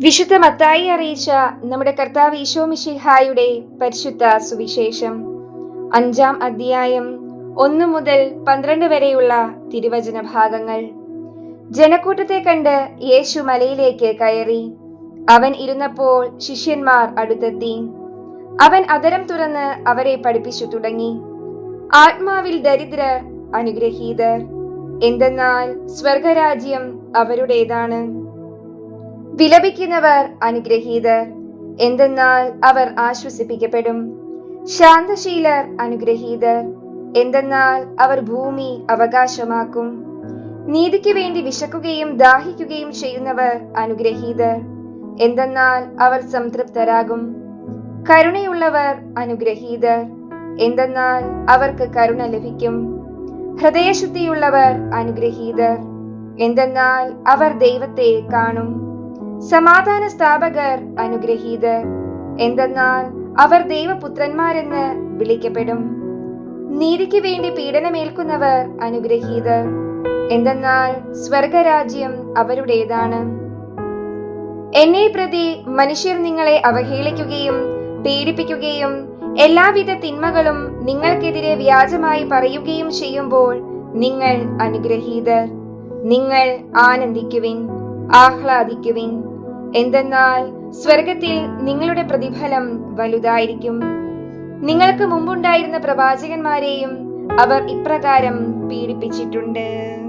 വിശുദ്ധ മത്തായി അറിയിച്ച നമ്മുടെ കർത്താവ് ഈശോ മിഷിഹായുടെ പരിശുദ്ധ സുവിശേഷം അഞ്ചാം അധ്യായം ഒന്നു മുതൽ പന്ത്രണ്ട് വരെയുള്ള തിരുവചന ഭാഗങ്ങൾ. ജനക്കൂട്ടത്തെ കണ്ട് യേശു മലയിലേക്ക് കയറി. അവൻ ഇരുന്നപ്പോൾ ശിഷ്യന്മാർ അടുത്തെത്തി. അവൻ അതരം തുറന്ന് അവരെ പഠിപ്പിച്ചു തുടങ്ങി. ആത്മാവിൽ ദരിദ്രർ അനുഗ്രഹീതർ. എന്തെന്നാൽ സ്വർഗരാജ്യം അവരുടേതാണ്. വിലപിക്കുന്നവർ അനുഗ്രഹീതർ. എന്തെന്നാൽ അവർ ആശ്വസിപ്പിക്കപ്പെടും. ശാന്തശീലർ അനുഗ്രഹീതർ. എന്തെന്നാൽ അവർ ഭൂമി അവകാശമാക്കും. നീതിക്ക് വേണ്ടി വിശക്കുകയും ദാഹിക്കുകയും ചെയ്യുന്നവർ അനുഗ്രഹീതർ. എന്തെന്നാൽ അവർ സംതൃപ്തരാകും. കരുണയുള്ളവർ അനുഗ്രഹീതർ. എന്തെന്നാൽ അവർക്ക് കരുണ ലഭിക്കും. ഹൃദയശുദ്ധിയുള്ളവർ അനുഗ്രഹീതർ. എന്തെന്നാൽ അവർ ദൈവത്തെ കാണും. സമാധാന സ്ഥാപകർ അനുഗ്രഹീതർ. എന്തെന്നാൽ അവർ ദൈവപുത്രന്മാരെന്ന് വിളിക്കപ്പെടും. നീതിക്ക് വേണ്ടി പീഡനമേൽക്കുന്നവർ അനുഗ്രഹീതർ. എന്തെന്നാൽ സ്വർഗരാജ്യം അവരുടേതാണ്. എന്നെ പ്രതി മനുഷ്യർ നിങ്ങളെ അവഹേളിക്കുകയും പീഡിപ്പിക്കുകയും എല്ലാവിധ തിന്മകളും നിങ്ങൾക്കെതിരെ വ്യാജമായി പറയുകയും ചെയ്യുമ്പോൾ നിങ്ങൾ അനുഗ്രഹീതർ. നിങ്ങൾ ആനന്ദിക്കുവിൻ. ആഹ്ലാദിക്കുവിൻ. എന്തെന്നാൽ സ്വർഗത്തിൽ നിങ്ങളുടെ പ്രതിഫലം വലുതായിരിക്കും. നിങ്ങൾക്ക് മുമ്പുണ്ടായിരുന്ന പ്രവാചകന്മാരെയും അവർ ഇപ്രകാരം പീഡിപ്പിച്ചിട്ടുണ്ട്.